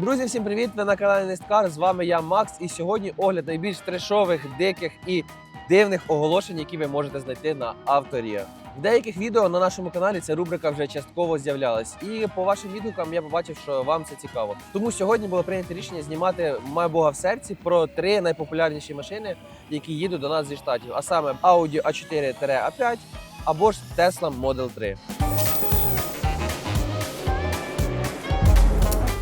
Друзі, всім привіт! Ви на каналі Несткар. З вами я Макс. І сьогодні огляд найбільш трешових, диких і дивних оголошень, які ви можете знайти на авторія. В деяких відео на нашому каналі ця рубрика вже частково з'являлась. І по вашим відгукам я побачив, що вам це цікаво. Тому сьогодні було прийнято рішення знімати має Бога в серці про три найпопулярніші машини, які їдуть до нас зі штатів, а саме Audi A4-A5 або ж Tesla Model 3.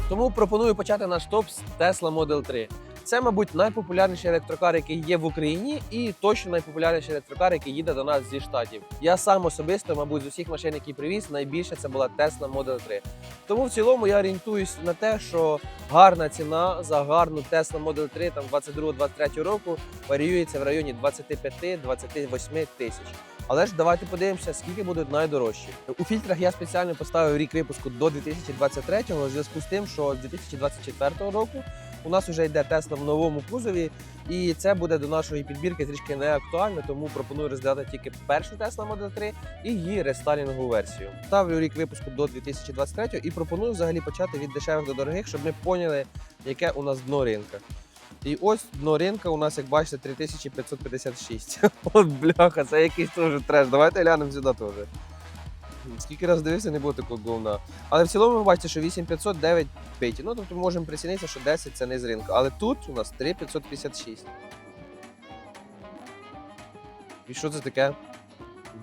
Тому пропоную почати наш топ з Tesla Model 3. Це, мабуть, найпопулярніший електрокар, який є в Україні, і точно найпопулярніший електрокар, який їде до нас зі штатів. Я сам особисто, мабуть, з усіх машин, які привіз, найбільше це була Tesla Model 3. Тому в цілому я орієнтуюсь на те, що гарна ціна за гарну Tesla Model 3 там 22-23 року варіюється в районі 25-28 тисяч. Але ж давайте подивимося, скільки будуть найдорожчі. У фільтрах я спеціально поставив рік випуску до 2023-го, в зв'язку з тим, що з 2024 року у нас вже йде Тесла в новому кузові, і це буде до нашої підбірки трішки не актуально, тому пропоную розглядати тільки першу Tesla Model 3 і її рестайлінгову версію. Ставлю рік випуску до 2023 і пропоную взагалі почати від дешевих до дорогих, щоб ми поняли, яке у нас дно ринка. І ось дно ринка у нас, як бачите, 3556. От бляха, це якийсь теж треш. Давайте глянемо сюди теж. Скільки раз дивився, не було такого говна. Але в цілому ви бачите, що 8500, 9 биті. Ну, тобто ми можемо прицінитися, що 10 це не з ринку. Але тут у нас 3556. І що це таке?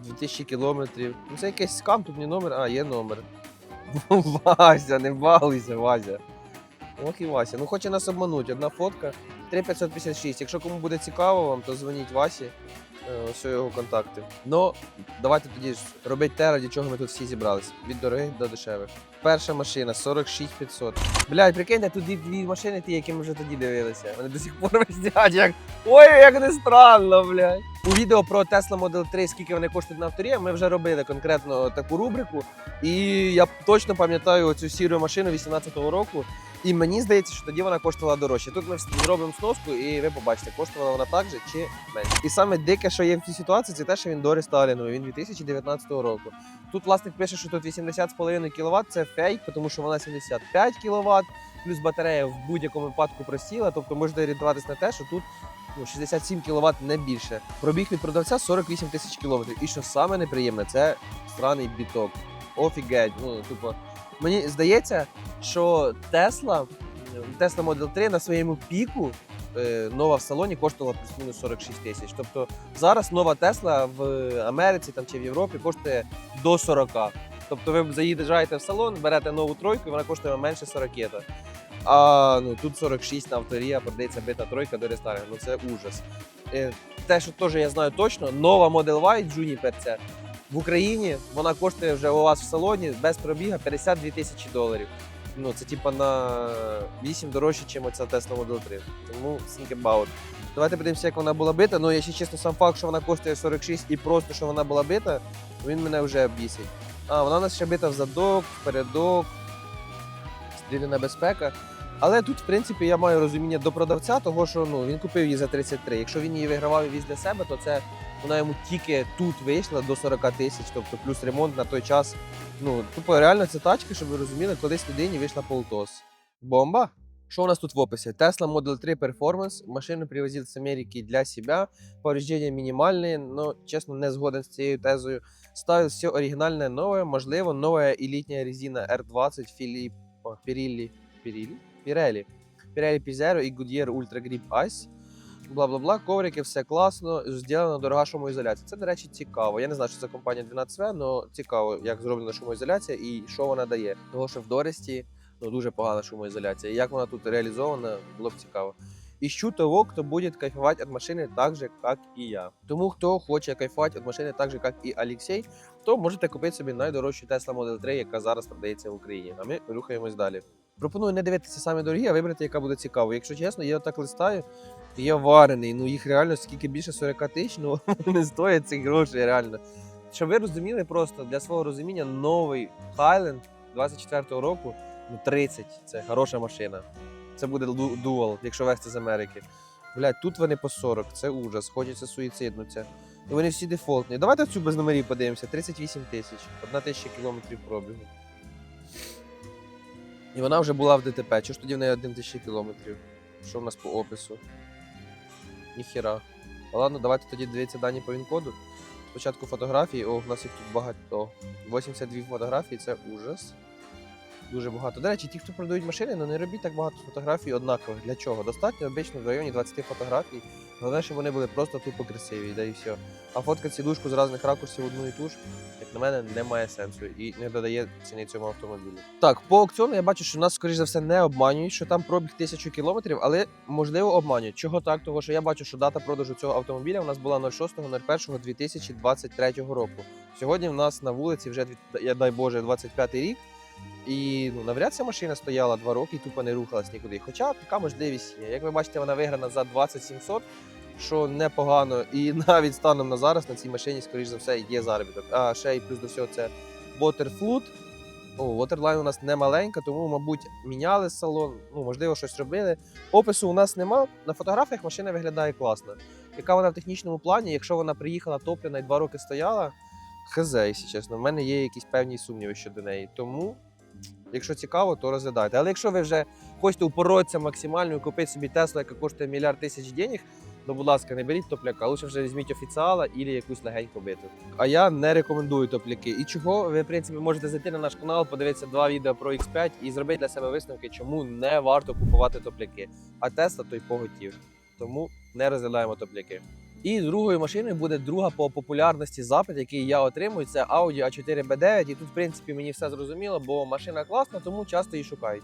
2000 кілометрів. Ну це якийсь скам, тут не номер, а є номер. Вася, не балуйся, Вася. Ох і Вася. Ну хоче нас обманути. Одна фотка 3556. Якщо кому буде цікаво вам, то дзвоніть Васі. е, Ось його контакти. Ну, давайте тоді робити те, раді чого ми тут всі зібрались. Від дорогих до дешевих. Перша машина 46500. Блядь, прикиньте, тут дві машини, ті, які ми вже тоді дивилися. Вони до сих пор висять, як. Ой, як не странно, блядь. У відео про Tesla Model 3, скільки вони коштують на авторі, ми вже робили конкретно таку рубрику. І я точно пам'ятаю цю сіру машину 18-го року. І мені здається, що тоді вона коштувала дорожче. Тут ми зробимо сноску, і ви побачите, коштувала вона так же чи менше. І саме дике, що є в цій ситуації, це те, що він до рестайлінговий, він 2019 року. Тут власник пише, що тут 80,5 кВт, це фейк, тому що вона 75 кВт, плюс батарея в будь-якому випадку просіла. Тобто можна орієнтуватися на те, що тут ну, 67 кВт не більше. Пробіг від продавця 48 тисяч кілометрів. І що саме неприємне, це странний біток. Офігеть. Ну, тупо. Мені здається, що Tesla, Tesla Model 3 на своєму піку е, нова в салоні коштувала плюс-мінус 46 тисяч. Тобто зараз нова Tesla в Америці там, чи в Європі коштує до 40. Тобто ви заїжджаєте в салон, берете нову тройку, і вона коштує менше 40. А ну, тут 46 на авторі, продається бита тройка до рестайлінгу. Ну це ужас. Е, те, що теж я знаю точно, нова Model Y Juniper ця в Україні вона коштує вже у вас в салоні без пробіга 52 тисячі доларів. Ну, це типа на 8 дорожче, ніж оця Tesla Model 3. Тому think about. Давайте подивимося, як вона була бита. Ну, якщо чесно, сам факт, що вона коштує 46 і просто, що вона була бита, він мене вже бісить. А, вона у нас ще бита в задок, впередок, стріляна безпека. Але тут, в принципі, я маю розуміння до продавця, того що ну, він купив її за 33. Якщо він її вигравав і віз для себе, то це вона йому тільки тут вийшла до 40 тисяч, тобто плюс ремонт на той час. Ну, тупо реально це тачка, щоб ви розуміли, колись людині вийшла полтос. Бомба! Что у нас тут в описи? Tesla Model 3 Performance. Машину привозил с Америки для себя. Повреждения минимальные, но, честно, не згоден з цією тезою. Ставил все оригінальне нове, можливо, нова і літня резина R20 Філіп... О, Pirelli. Pirelli? Pirelli. P0 і Goodyear Ultra Grip Ice. Бла-бла-бла, коврики, все класно, зроблена дорога шумоізоляція. Це, до речі, цікаво. Я не знаю, що це компанія 12V, але цікаво, як зроблена шумоізоляція і що вона дає. Тому що в Доресті ну, дуже погана шумоізоляція. І як вона тут реалізована, було б цікаво. Ищу того, кто будет кайфовать от машины так же, как и я. Тому, хто хоче кайфувати від машини так же, як і Олексій, то можете купити собі найдорожчу Tesla Model 3, яка зараз продається в Україні. А ми рухаємось далі. Пропоную не дивитися самі дорогі, а вибрати, яка буде цікава. Якщо чесно, я так листаю, є варений. Ну їх реально скільки більше 40 тисяч, ну не стоять цих грошей реально. Щоб ви розуміли просто для свого розуміння, новий Highland 24-го року, ну 30 це хороша машина. Це буде ду- дуал, якщо вести з Америки. Блять, тут вони по 40, це ужас, хочеться суїциднуться. І вони всі дефолтні. Давайте цю без номерів подивимося. 38 тисяч, одна тисяча кілометрів пробігу. І вона вже була в ДТП. Чого ж тоді в неї 1 тисячі кілометрів? Що в нас по опису? Ніхіра. Ладно, давайте тоді дивіться дані по він-коду. Спочатку фотографії, о, в нас їх тут багато. 82 фотографії це ужас. Дуже багато. До речі, ті, хто продають машини, ну не робіть так багато фотографій однакових. Для чого? Достатньо обично в районі 20 фотографій. Головне, щоб вони були просто тупо красиві, да і все. А фоткати сідушку з різних ракурсів одну і ту ж, на мене, не має сенсу і не додає ціни цьому автомобілю. Так, по аукціону я бачу, що нас, скоріш за все, не обманюють, що там пробіг тисячу кілометрів, але можливо обманюють. Чого так? Того, що я бачу, що дата продажу цього автомобіля у нас була 06.01.2023 року. Сьогодні в нас на вулиці вже я дай Боже 25 рік. І ну, навряд ця машина стояла два роки і тупо не рухалась нікуди. Хоча така можливість є. Як ви бачите, вона виграна за 2700, що непогано. І навіть станом на зараз на цій машині, скоріш за все, є заробіток. А ще й плюс до всього це Waterflood. Waterline у нас не маленька, тому, мабуть, міняли салон, ну, можливо, щось робили. Опису у нас нема. На фотографіях машина виглядає класно. Яка вона в технічному плані, якщо вона приїхала топлена і два роки стояла, хз, якщо чесно, в мене є якісь певні сумніви щодо неї. Тому, якщо цікаво, то розглядайте. Але якщо ви вже хочете упоротися максимально і купити собі Теслу, яка коштує мільярд тисяч денег, то, будь ласка, не беріть топляка, лучше вже візьміть офіціала або якусь легеньку биту. А я не рекомендую топляки. І чого ви, в принципі, можете зайти на наш канал, подивитися два відео про X5 і зробити для себе висновки, чому не варто купувати топляки. А Тесла той поготів. Тому не розглядаємо топляки. І другою машиною буде друга по популярності запит, який я отримую. Це Audi A4 B9. І тут, в принципі, мені все зрозуміло, бо машина класна, тому часто її шукають.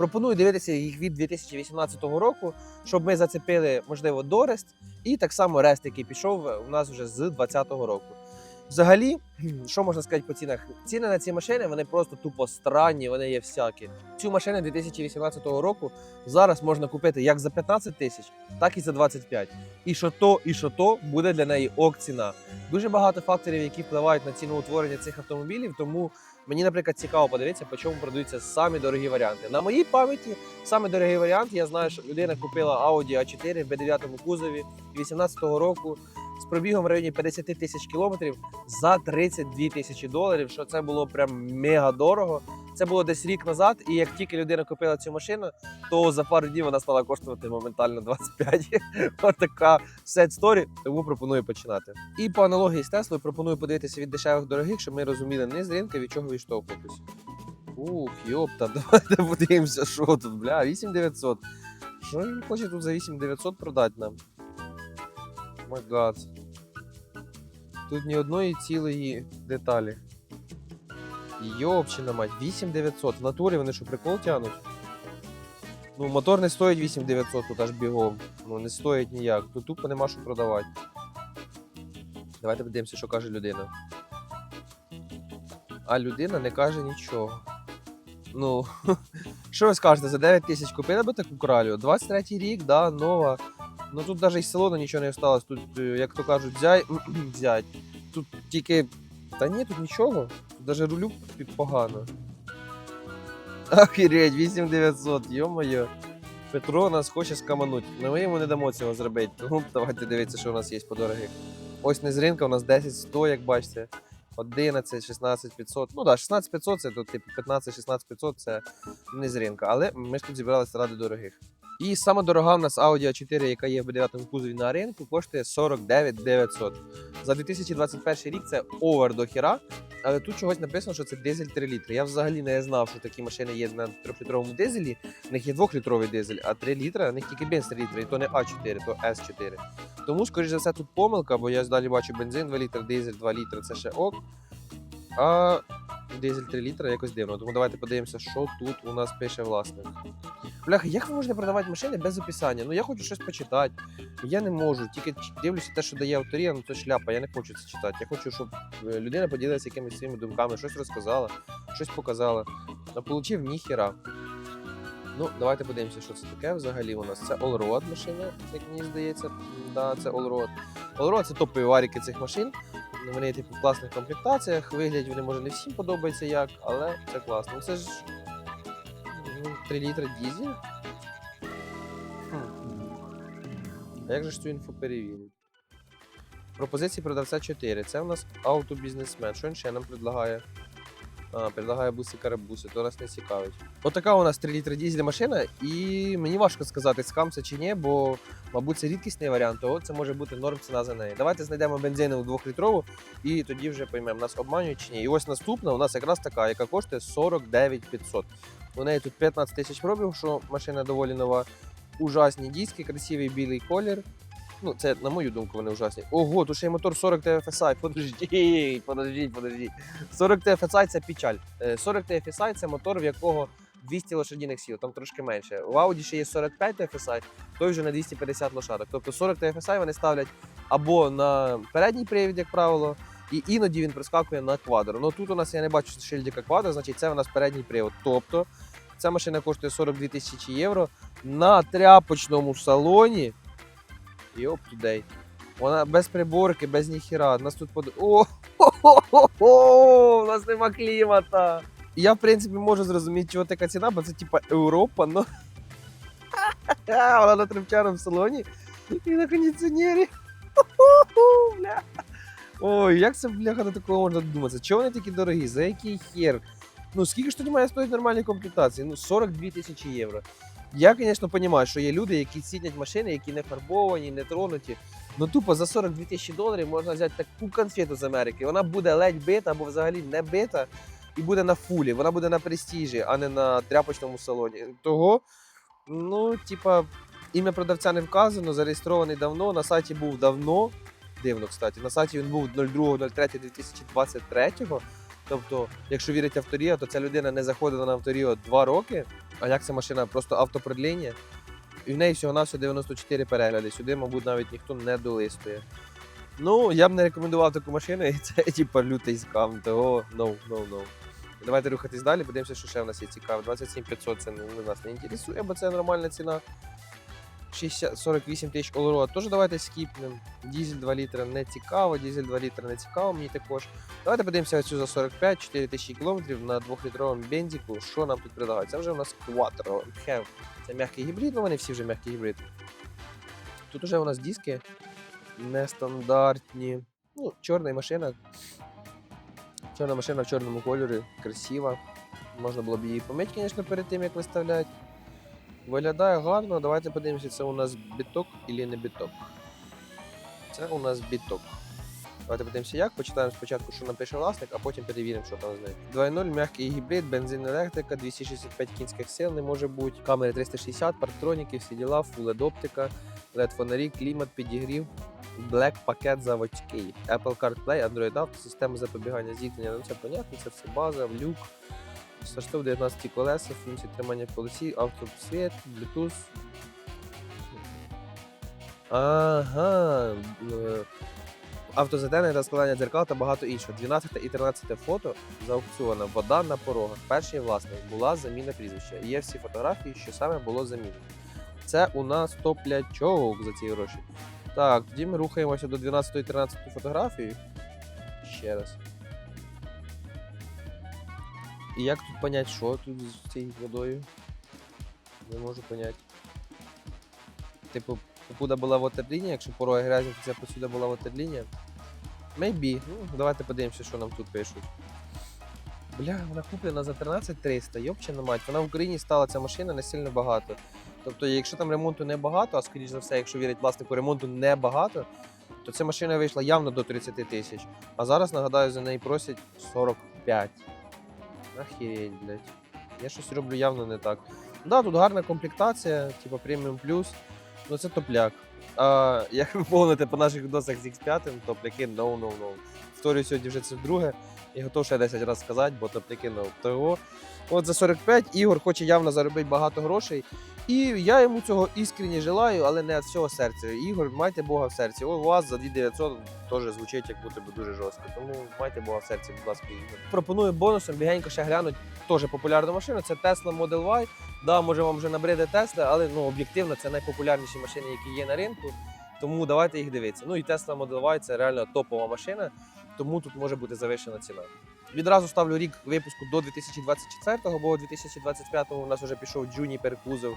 Пропоную дивитися їх від 2018 року, щоб ми зацепили, можливо, Дорест, і так само Рест, який пішов у нас вже з 2020 року. Взагалі, що можна сказати по цінах? Ціни на ці машини вони просто тупо странні, вони є всякі. Цю машину 2018 року зараз можна купити як за 15 тисяч, так і за 25. І що то, і що то буде для неї ок ціна. Дуже багато факторів, які впливають на ціноутворення цих автомобілів. Тому мені, наприклад, цікаво подивитися, по чому продаються самі дорогі варіанти. На моїй пам'яті саме дорогий варіант. Я знаю, що людина купила Audi A4 в B9 кузові 2018 року з пробігом в районі 50 тисяч кілометрів за 32 тисячі доларів. Що це було прям мега дорого. Це було десь рік назад, і як тільки людина купила цю машину, то за пару днів вона стала коштувати моментально 25. Ось така set story, тому пропоную починати. І по аналогії з Теслою пропоную подивитися від дешевих дорогих, щоб ми розуміли не з ринка, від чого відштовхуватись. Ух, йопта, давайте подивимося, що тут, бля, 8900. Що він хоче тут за 8900 продати нам? Май гад. Тут ні одної цілої деталі. Йопчина мать, 8900. В натурі вони що, прикол тянуть? Ну, мотор не стоїть 8900 тут аж бігом. Ну, не стоїть ніяк. Тут тупо нема що продавати. Давайте подивимося, що каже людина. А людина не каже нічого. Ну, що ви скажете, за 9 тисяч купили би таку кралю? 23-й рік, да, нова. Ну тут навіть із салону нічого не осталось. Тут, е, як то кажуть, взяй, взять. Тут тільки. Та ні, тут нічого. Тут навіть рулю погано. Охереть, 8900, йо-моє. Петро нас хоче скамануть. Ми йому не дамо цього зробити. Тому давайте дивитися, що у нас є по дорогих. Ось не з ринка, у нас 10 100, як бачите. 11, 16 500. Ну так, да, 16 500 це тут типу 15, 16 500 це не з ринка. Але ми ж тут зібралися ради дорогих. І сама дорога у нас Audi A4, яка є в 9 кузові на ринку, коштує 49 900. За 2021 рік це овер до хіра, але тут чогось написано, що це дизель 3 літри. Я взагалі не знав, що такі машини є на 3-літровому дизелі. У них є 2-літровий дизель, а 3 літра, у них тільки бенз 3 літри, і то не А4, то С4. Тому, скоріш за все, тут помилка, бо я далі бачу бензин 2 літри, дизель 2 літри, це ще ок. А дизель 3 літра якось дивно. Тому давайте подивимося, що тут у нас пише власник. Бляха, як ви можете продавати машини без описання? Ну я хочу щось почитати. Я не можу, тільки дивлюся те, що дає авторія, ну це шляпа, я не хочу це читати. Я хочу, щоб е, людина поділилася якимись своїми думками, щось розказала, щось показала. А получив ніхіра. Ну, давайте подивимося, що це таке взагалі у нас. Це Allroad машина, як мені здається. Да, це Allroad. Allroad це топові варіки цих машин. Вони є типу в класних комплектаціях. Виглядять вони може не всім подобається як, але це класно. Ну, Це ж ну, 3 літра дізель. А як же ж цю інфу перевірити? Пропозиції продавця 4. Це у нас автобізнесмен. Що він ще нам предлагає? А, предлагає буси карабуси, то нас не цікавить. Отака у нас 3 літри дізель машина, і мені важко сказати, скам це чи ні, бо, мабуть, це рідкісний варіант, того це може бути норм ціна за неї. Давайте знайдемо бензинову 2-літрову і тоді вже поймемо, нас обманюють чи ні. І ось наступна у нас якраз така, яка коштує 49 500. У неї тут 15 тисяч пробів, що машина доволі нова. Ужасні диски, красивий білий колір. Ну, це, на мою думку, вони ужасні. Ого, тут ще й мотор 40 TFSI. Подождіть, подождіть, подождіть. 40 TFSI це печаль. Е, 40 TFSI це мотор, в якого 200 лошадіних сил, там трошки менше. У Audi ще є 45 TFSI, той вже на 250 лошадок. Тобто 40 TFSI вони ставлять або на передній привід, як правило, і іноді він прискакує на квадро. Ну тут у нас я не бачу шильдика квадро, значить це у нас передній привод. Тобто ця машина коштує 42 тисячі євро на тряпочному салоні. І to date. Вона без приборки, без ніхіра. Нас тут под... О, хо-хо-хо-хо! У нас нема клімата. Я, в принципі, можу зрозуміти, чого така ціна, бо це типа Європа, но. Вона на тряпчаному салоні і на кондиціонері. Бля. Ой, як це, бляха, до такого можна додуматися? Чого вони такі дорогі? За який хер? Ну, скільки ж тоді має стоїть нормальні комплектації? Ну, 42 тисячі євро. Я, звісно, розумію, що є люди, які цінять машини, які не фарбовані, не тронуті. Ну тупо за 42 тисячі доларів можна взяти таку конфету з Америки. Вона буде ледь бита або взагалі не бита, і буде на фулі. Вона буде на престижі, а не на тряпочному салоні. Того, ну, типа, ім'я продавця не вказано, зареєстрований давно. На сайті був давно. Дивно, кстати. На сайті він був 02.03.2023. Тобто, якщо вірить авторія, то ця людина не заходила на авторію 2 роки. А як ця машина? Просто автопродління. І в неї всього на 94 перегляди. Сюди, мабуть, навіть ніхто не долистує. Ну, я б не рекомендував таку машину, і це типа лютий скам. Того no, no, no. Давайте рухатись далі, подивимося, що ще в нас є цікаве. 27 500 це не- нас не інтересує, бо це нормальна ціна. 60, 48 тисяч олоро. Тож давайте скіпнемо. Дізель 2 літра не цікаво, дізель 2 літра не цікаво, мені також. Давайте подивимося цю за 45 4 тисячі кілометрів на 2-літровому бензику. Що нам тут предлагають? Це вже у нас Quattro. Це м'який гібрид, ну вони всі вже м'який гібрид. Тут уже у нас диски нестандартні. Ну, чорна машина. Чорна машина в чорному кольорі, красива. Можна було б її помити, звісно, перед тим, як виставляти. Виглядає гарно. Давайте подивимося, це у нас біток чи не біток. Це у нас біток. Давайте подивимося як. Почитаємо спочатку, що напише власник, а потім перевіримо, що там з нею. 2.0, м'який гібрид, бензин електрика, 265 кінських сил не може бути. Камери 360, парктроніки, всі діла, full LED фонарі, клімат, підігрів, Black пакет заводський, Apple CarPlay, Android Auto, система запобігання зіткнення. Ну це понятно, це все база, люк. Стартов 19 колеса, функції тримання в колесі, автосвіт, Bluetooth. Ага. е, Автозадене та складання дзеркал та багато іншого. 12 і 13 фото з аукціону. Вода на порогах. Перший власник була заміна прізвища. Є всі фотографії, що саме було замінено. Це у нас топлячок за ці гроші. Так, тоді ми рухаємося до 12 і 13 фотографії. Ще раз. І як тут понять, що тут з цією водою? Не можу понять. Типу, покуда була ватерлінія, якщо пороги грязні, то це посюди була ватерлінія. Maybe. Ну, давайте подивимося, що нам тут пишуть. Бля, вона куплена за 13300, йопчена мать. Вона в Україні стала ця машина не сильно багато. Тобто, якщо там ремонту не багато, а скоріш за все, якщо вірить власнику, ремонту не багато, то ця машина вийшла явно до 30 тисяч. А зараз, нагадаю, за неї просять 45. Охереть, блядь. Я щось роблю явно не так. Да, тут гарна комплектація, типу преміум плюс. Ну це топляк. А, як ви помните по наших відосах з X5, топляки no, no, no. Повторюю сьогодні вже це вдруге. І готов ще 10 разів сказати, бо топляки no. Того. От за 45 Ігор хоче явно заробити багато грошей. І я йому цього іскренні желаю, але не від всього серця. Ігор, майте Бога в серці. У вас за 2900 теж звучить як будто дуже жорстко. Тому майте Бога в серці, будь ласка, Ігор. Пропоную бонусом бігенько ще глянуть теж популярну машину. Це Tesla Model Y. Да, може вам вже набриде Tesla, але ну об'єктивно це найпопулярніші машини, які є на ринку. Тому давайте їх дивитися. Ну і Tesla Model Y це реально топова машина, тому тут може бути завищена ціна. Відразу ставлю рік випуску до 2024-го, бо у 2025-му у нас вже пішов Juniper кузов,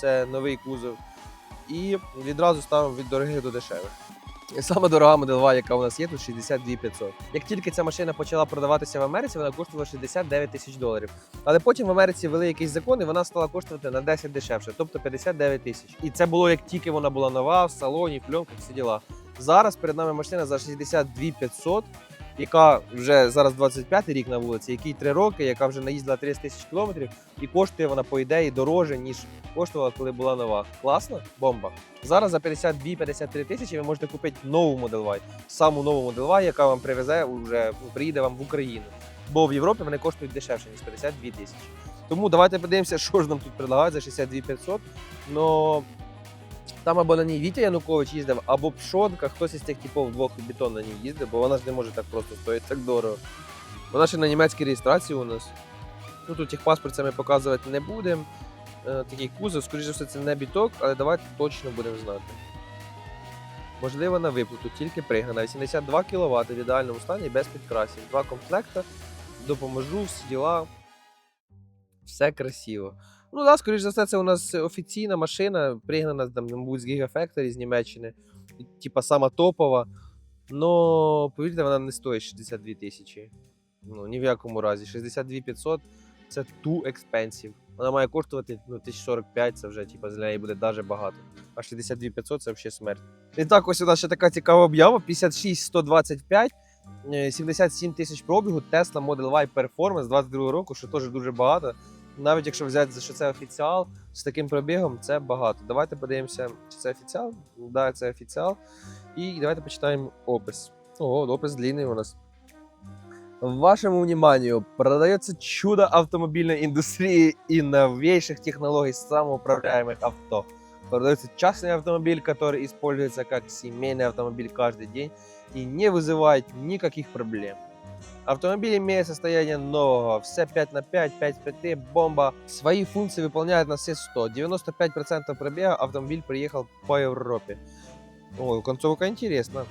це новий кузов. І відразу ставимо від дорогих до дешевих. Саме дорога Y, яка у нас є, тут 62 500. Як тільки ця машина почала продаватися в Америці, вона коштувала 69 тисяч доларів. Але потім в Америці ввели якийсь закон, і вона стала коштувати на 10 дешевше, тобто 59 тисяч. І це було як тільки вона була нова, в салоні, в пленках, всі діла. Зараз перед нами машина за 62 500, яка вже зараз 25 рік на вулиці, якій 3 роки, яка вже наїздила 30 тисяч кілометрів, і коштує вона по ідеї дороже, ніж коштувала, коли була нова. Класно? Бомба. Зараз за 52-53 тисячі ви можете купити нову Model Y, саму нову Model Y, яка вам привезе вже приїде вам в Україну. Бо в Європі вони коштують дешевше, ніж 52 тисячі. Тому давайте подивимося, що ж нам тут предлагають за 62 500. Но там або на ній Вітя Янукович їздив, або Пшонка, хтось із тих типів двох бетон на ній їздив, бо вона ж не може так просто стоїти так дорого. Вона ще на німецькій реєстрації у нас. Ну тут техпаспорт це ми показувати не будемо. Е, такий кузов, скоріше все, це не біток, але давайте точно будемо знати. Можливо, на виплату, тільки пригнана. 82 кВт в ідеальному стані без підкрасів. Два комплекта. Допоможу, всі діла. Все красиво. Ну так, скоріш за все, це у нас офіційна машина, пригнана там, мабуть, з Gigafactory з Німеччини. Типа сама топова. Но повірте, вона не стоїть 62 тисячі. Ну, ні в якому разі. 62 500 це too expensive. Вона має коштувати ну, 1045, це вже типа, з неї буде дуже багато. А 62 500 це взагалі смерть. І так, ось у нас ще така цікава об'ява: 56 125, е, 77 тисяч пробігу, Tesla Model Y Performance 22 року, що теж дуже багато Навіть якщо взяти, що це офіціал, з таким пробігом це багато. Давайте подивимося, чи це офіціал. Так, да, це офіціал. І давайте почитаємо опис. Ого, опис длинний у нас. Вашему вниманию продается чудо автомобильной индустрии и новейших технологий самоуправляемых авто. Продается частный автомобиль, который используется как семейный автомобиль каждый день и не вызывает никаких проблем. Автомобиль имеет состояние нового, все 5 на 5, 5 с 5, бомба. Свои функции выполняет на все 100. 95% пробега автомобиль приехал по Европе. О, концовка интересна.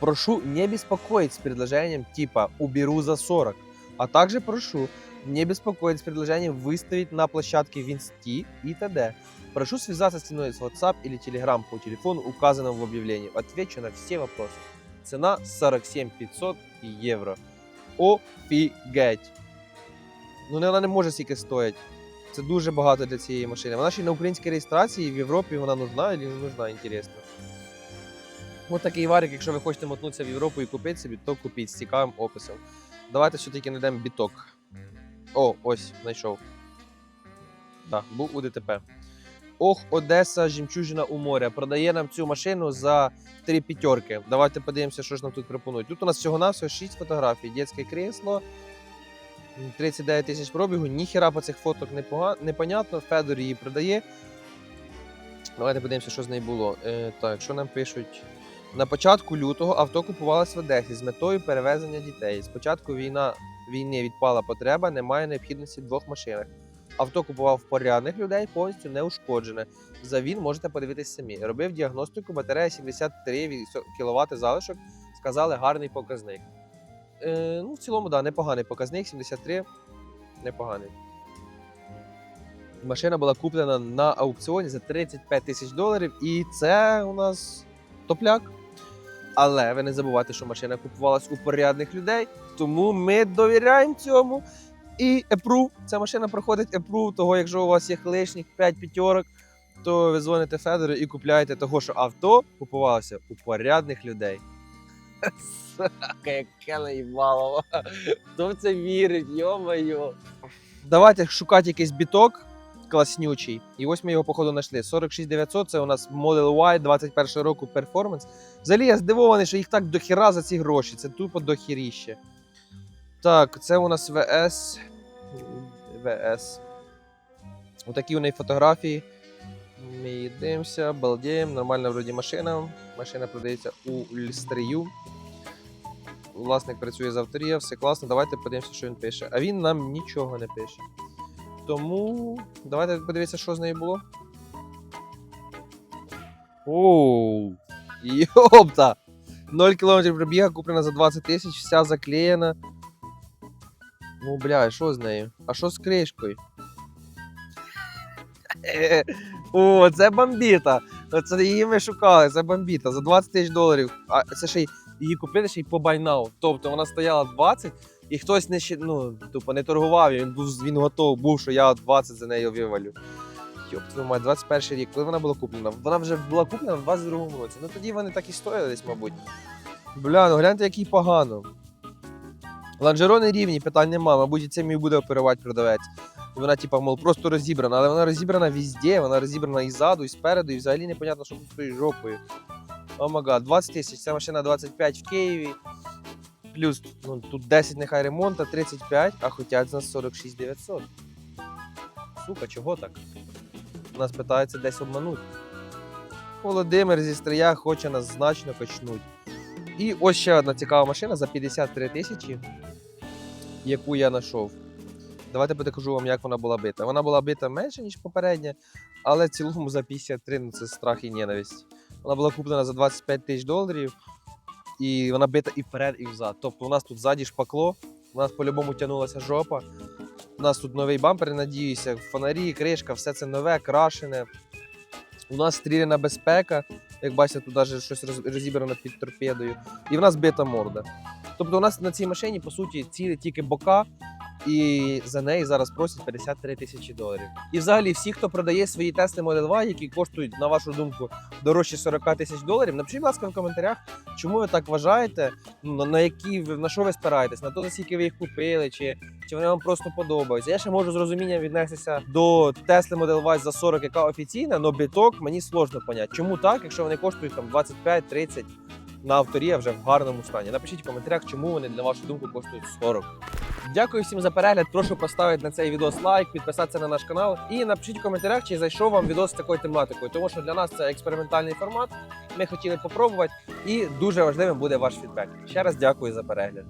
Прошу не беспокоить с предложением типа «уберу за 40», а также прошу не беспокоить с предложением выставить на площадке Винсти и т.д. Прошу связаться с ценой с WhatsApp или Telegram по телефону, указанному в объявлении. Отвечу на все вопросы. Цена 47 500 євро. Офігеть. Ну, вона не може стільки стоїть. Це дуже багато для цієї машини. Вона ще на українській реєстрації в Європі вона нужна чи не нужна, інтересно. Ось такий варик, якщо ви хочете мотнутися в Європу і купити собі, то купіть з цікавим описом. Давайте все-таки знайдемо біток. О, ось, знайшов. Так, був у ДТП. Ох, Одеса, жемчужина у моря. Продає нам цю машину за три п'ятерки. Давайте подивимося, що ж нам тут пропонують. Тут у нас всього-навсього 6 фотографій. Дітське крісло. 39 тисяч пробігу. Ніхіра по цих фоток непонятно. Федор її продає. Давайте подивимося, що з нею було. Е, так, що нам пишуть? На початку лютого авто купувалось в Одесі з метою перевезення дітей. Спочатку війна війни відпала потреба, немає необхідності в двох машинах. Авто купував порядних людей, повністю не ушкоджене. За він можете подивитись самі. Робив діагностику, батарея 73 кВт залишок. Сказали гарний показник. Е, ну, в цілому, да, непоганий показник, 73 непоганий. Машина була куплена на аукціоні за 35 тисяч доларів, і це у нас топляк. Але ви не забувайте, що машина купувалась у порядних людей, тому ми довіряємо цьому. І Approve, ця машина проходить Approve, того, якщо у вас є лишніх 5 п'ятерок, то ви дзвоните Федору і купляєте того, що авто купувалося у порядних людей. Сука, яке наїбалово. Хто в це вірить, йо-моє. Давайте шукати якийсь біток класнючий. І ось ми його, походу, знайшли. 46900 це у нас Model Y 21 року перформанс. Взагалі я здивований, що їх так дохіра за ці гроші. Це тупо дохіріще. Так, це у нас ВС. ВС. Отакі у неї фотографії. Ми дивимося, балдіємо, нормальна вроді машина. Машина продається у Лістрію. Власник працює з авторія, все класно. Давайте подивимося, що він пише. А він нам нічого не пише. Тому давайте подивитися, що з нею було. Оу! Йопта! 0 км пробіга, куплена за 20 тисяч, вся заклеєна. Ну, бля, що з нею? А що з кришкою? О, це бомбіта! Це її ми шукали, це бомбіта за 20 тисяч доларів. А це ще й її купили ще й по байнау. Тобто вона стояла 20, і хтось не ну, тупо не торгував, він був він готов був, що я 20 за неї вивалю. Йоп, твою мать, 21 рік, коли вона була куплена? Вона вже була куплена в 22-му році. Ну тоді вони так і стояли десь, мабуть. Бля, ну гляньте, який погано. Ланжерони рівні, питань нема, мабуть, цим і буде оперувати продавець. Вона, типа, мол, просто розібрана, але вона розібрана везде, вона розібрана і ззаду, і спереду, і взагалі непонятно, що тут стоїть жопою. О мага, 20 тисяч, ця машина 25 в Києві. Плюс ну, тут 10 нехай ремонта, 35, а хотять з нас 46 900. Сука, чого так? Нас питаються десь обманути. Володимир зі стрия хоче нас значно качнуть. І ось ще одна цікава машина за 53 тисячі, яку я знайшов. Давайте покажу вам, як вона була бита. Вона була бита менше, ніж попередня, але цілому за 53 ну, це страх і ненависть. Вона була куплена за 25 тисяч доларів, і вона бита і вперед, і взад. Тобто у нас тут ззаді шпакло, у нас по-любому тягнулася жопа. У нас тут новий бампер, надіюся, фонарі, кришка, все це нове, крашене. У нас стріляна безпека. Як бачите, тут навіть щось роз- розібрано під торпедою. І в нас бита морда. Тобто у нас на цій машині, по суті, цілі тільки бока, і за неї зараз просять 53 тисячі доларів. І взагалі, всі, хто продає свої Tesla Model Y, які коштують, на вашу думку, дорожче 40 тисяч доларів, напишіть, будь ласка, в коментарях, чому ви так вважаєте, ну, на, які на що ви спираєтесь, на те, наскільки ви їх купили, чи, чи вони вам просто подобаються. Я ще можу з розумінням віднестися до Tesla Model Y за 40, яка офіційна, але биток мені сложно поняти. Чому так, якщо вони коштують там 25-30 на авторія вже в гарному стані. Напишіть в коментарях, чому вони для вашу думку коштують 40. Дякую всім за перегляд. Прошу поставити на цей відос лайк, підписатися на наш канал і напишіть в коментарях, чи зайшов вам відос з такою тематикою, тому що для нас це експериментальний формат. Ми хотіли попробувати, і дуже важливим буде ваш фідбек. Ще раз дякую за перегляд.